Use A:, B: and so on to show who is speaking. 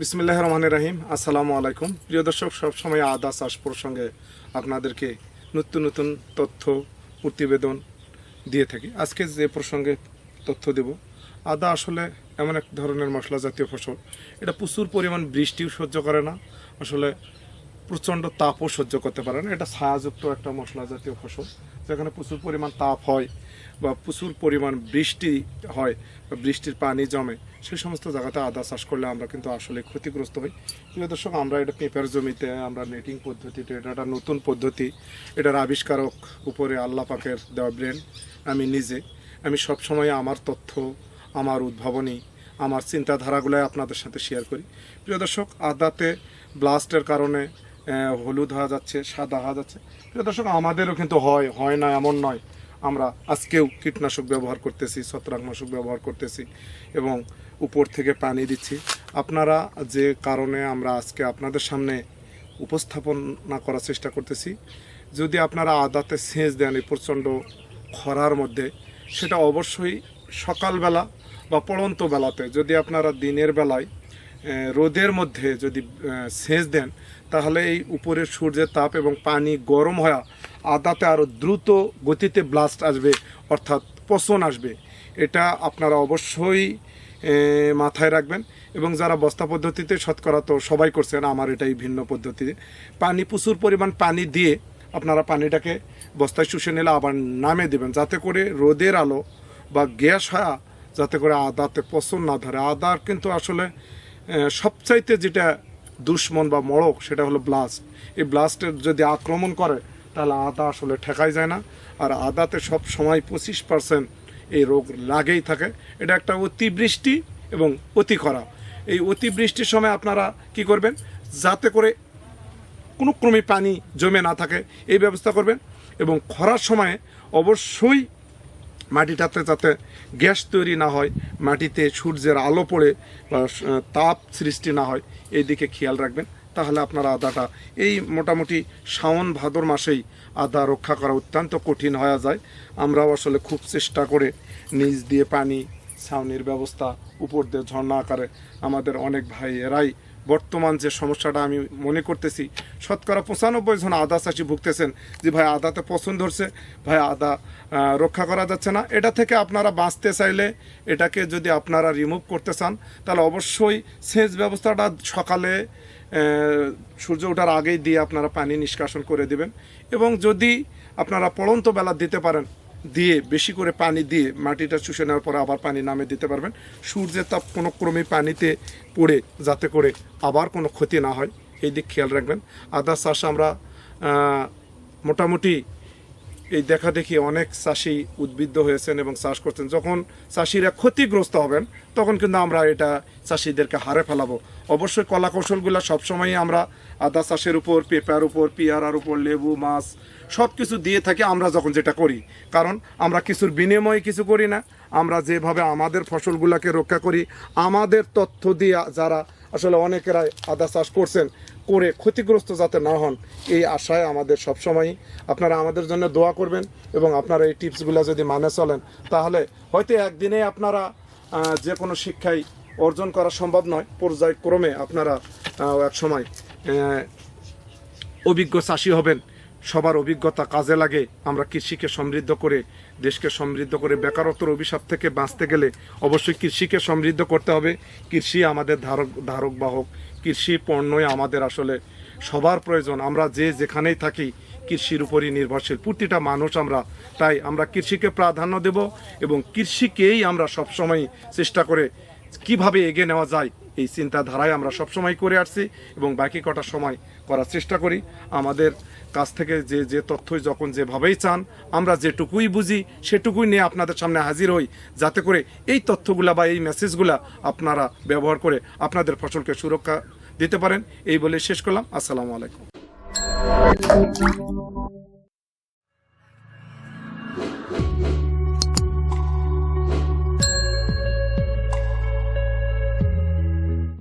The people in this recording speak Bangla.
A: বিসমিল্লাহ রহমান রাহিম। আসসালামু আলাইকুম। প্রিয় দর্শক, সবসময় আদা চাষ প্রসঙ্গে আপনাদেরকে নতুন নতুন তথ্য, প্রতিবেদন দিয়ে থাকি। আজকে যে প্রসঙ্গে তথ্য দেব, আদা আসলে এমন এক ধরনের মশলা জাতীয় ফসল। এটা প্রচুর পরিমাণ বৃষ্টিও সহ্য করে না। আসলে প্রচণ্ড তাপও সহ্য করতে পারে না। এটা ছায়াযুক্ত একটা মশলা জাতীয় ফসল। যেখানে প্রচুর পরিমাণ তাপ হয় বা প্রচুর পরিমাণ বৃষ্টি হয় বা বৃষ্টির পানি জমে, সেই সমস্ত জায়গাতে আদা চাষ করলে আমরা কিন্তু আসলে ক্ষতিগ্রস্ত হই। প্রিয় দর্শক, আমরা এটা পেঁপের জমিতে, আমরা নেটিং পদ্ধতিতে, এটা একটা নতুন পদ্ধতি। এটার আবিষ্কারক উপরে আল্লাহ পাকের দেওয়া ব্রেন আমি নিজে। আমি সবসময় আমার তথ্য, আমার উদ্ভাবনী, আমার চিন্তাধারাগুলো আপনাদের সাথে শেয়ার করি। প্রিয় দর্শক, আদাতে ব্লাস্টের কারণে হলুদ হয়ে যাচ্ছে, সাদা হয়ে যাচ্ছে। প্রিয় দর্শক, আমাদেরও কিন্তু হয় হয় না এমন নয়। আমরা আজকেও কীটনাশক ব্যবহার করতেছি, ছত্রাকনাশক ব্যবহার করতেছি এবং উপর থেকে পানি দিচ্ছি। আপনারা যে কারণে আমরা আজকে আপনাদের সামনে উপস্থাপনা করার চেষ্টা করতেছি, যদি আপনারা আদাতে সেচ দেন এই প্রচণ্ড খরার মধ্যে, সেটা অবশ্যই সকালবেলা বা পড়ন্ত বেলাতে, যদি আপনারা দিনের বেলায় রোদের মধ্যে যদি সেচ দেন, তাহলে এই উপরের সূর্যের তাপ এবং পানি গরম হওয়া আদাতে আরও দ্রুত গতিতে ব্লাস্ট আসবে, অর্থাৎ পচন আসবে। এটা আপনারা অবশ্যই মাথায় রাখবেন। এবং যারা বস্তা পদ্ধতিতে শতকরা তো সবাই করছেন, আমার এটাই ভিন্ন পদ্ধতিতে পানি, প্রচুর পরিমাণ পানি দিয়ে আপনারা পানিটাকে বস্তায় শুষে নিলে আবার নামে দেবেন, যাতে করে রোদের আলো বা গ্যাস হওয়া, যাতে করে আদাতে পচন না ধরে। আদার কিন্তু আসলে সবচাইতে যেটা দুশ্মন বা মড়ক সেটা হলো ব্লাস্ট এই ব্লাস্টের যদি আক্রমণ করে, তাহলে আদা আসলে ঠেকাই যায় না। আর আদাতে সব সময় পঁচিশ পার্সেন্ট এই রোগ লাগেই থাকে। এটা একটা অতিবৃষ্টি এবং অতি খরা এই অতিবৃষ্টির সময় আপনারা কি করবেন? যাতে করে কোনো ক্রমে পানি জমে না থাকে, এই ব্যবস্থা করবেন। এবং খরার সময়ে অবশ্যই মাটিটাতে যাতে গ্যাস তৈরি না হয়, মাটিতে সূর্যের আলো পড়ে বা তাপ সৃষ্টি না হয় এই দিকে খেয়াল রাখবেন। তাহলে আপনারা আদাটা এই মোটামুটি শ্রাবণ ভাদর মাসেই আদা রক্ষা করা অত্যন্ত কঠিন হয়ে যায়। আমরাও আসলে খুব চেষ্টা করে নিচ দিয়ে পানি, ছাউনির ব্যবস্থা, উপর দিয়ে ঝর্ণা আকারে আমাদের অনেক ভাই এরাই বর্তমান যে সমস্যাটা আমি মনে করতেছি, শতকরা পঁচানব্বই জন আদা চাষি ভুগতেছেন যে ভাই আদাতে পছন্দ ধরছে, ভাই আদা রক্ষা করা যাচ্ছে না। এটা থেকে আপনারা বাঁচতে চাইলে এটাকে যদি আপনারা রিমুভ করতে চান, তাহলে অবশ্যই সেচ ব্যবস্থাটা সকালে সূর্য ওঠার আগেই দিয়ে আপনারা পানি নিষ্কাশন করে দিবেন। এবং যদি আপনারা পড়ন্ত বেলা দিতে পারেন দিয়ে, বেশি করে পানি দিয়ে মাটিটা চুষে নেওয়ার পরে আবার পানি নামে দিতে পারবেন। সূর্যের তাপ কোনো ক্রমে পানিতে পড়ে যাতে করে আবার কোনো ক্ষতি না হয়। এই দিক খেয়াল রাখবেন। আদার্স চাষ আমরা মোটামুটি এই দেখা দেখি অনেক চাষি উদ্বুদ্ধ হয়েছেন এবং চাষ করছেন। যখন চাষিরা ক্ষতিগ্রস্ত হবেন, তখন কিন্তু আমরা এটা চাষিদেরকে হারে ফেলাবো। অবশ্যই কলা কৌশলগুলো সবসময়ই আমরা আদা চাষের উপর, পেঁপার উপর, পেয়ারার উপর, লেবু, মাছ সব কিছু দিয়ে থাকি আমরা যখন যেটা করি। কারণ আমরা কিছুর বিনিময়ে কিছু করি না। আমরা যেভাবে আমাদের ফসলগুলোকে রক্ষা করি, আমাদের তথ্য দিয়ে যারা আসলে অনেকেরাই আদা চাষ করছেন করে ক্ষতিগ্রস্ত যাতে না হন, এই আশায় আমাদের সবসময়ই আপনারা আমাদের জন্য দোয়া করবেন এবং আপনারা এই টিপসগুলো যদি মানে চলেন, তাহলে হয়তো একদিনে আপনারা যে কোনো শিক্ষাই অর্জন করা সম্ভব নয়। পর্যায়ক্রমে আপনারা এক সময় অভিজ্ঞ চাষি হবেন। সবার অভিজ্ঞতা কাজে লাগে। আমরা কৃষিকে সমৃদ্ধ করে, দেশকে সমৃদ্ধ করে, বেকারত্বর অভিশাপ থেকে বাঁচতে গেলে অবশ্যই কৃষিকে সমৃদ্ধ করতে হবে। কৃষি আমাদের ধারক ধারক বাহক কৃষি পণ্যই আমাদের আসলে সবার প্রয়োজন। আমরা যে যেখানেই থাকি, কৃষির উপরই নির্ভরশীল। প্রতিটা মানুষ আমরা। তাই আমরা কৃষিকে প্রাধান্য দেব এবং কৃষিকেই আমরা সবসময় চেষ্টা করে কীভাবে এগিয়ে নেওয়া যায় এই চিন্তাধারায় আমরা সবসময় করে আসছি এবং বাকি কটা সময় করার চেষ্টা করি। আমাদের কাছ থেকে যে যে তথ্যই যখন যেভাবেই চান, আমরা যেটুকুই বুঝি সেটুকুই নিয়ে আপনাদের সামনে হাজির হই, যাতে করে এই তথ্যগুলা বা এই মেসেজগুলা আপনারা ব্যবহার করে আপনাদের ফসলকে সুরক্ষা দিতে পারেন। এই বলে শেষ করলাম। আসসালামু আলাইকুম।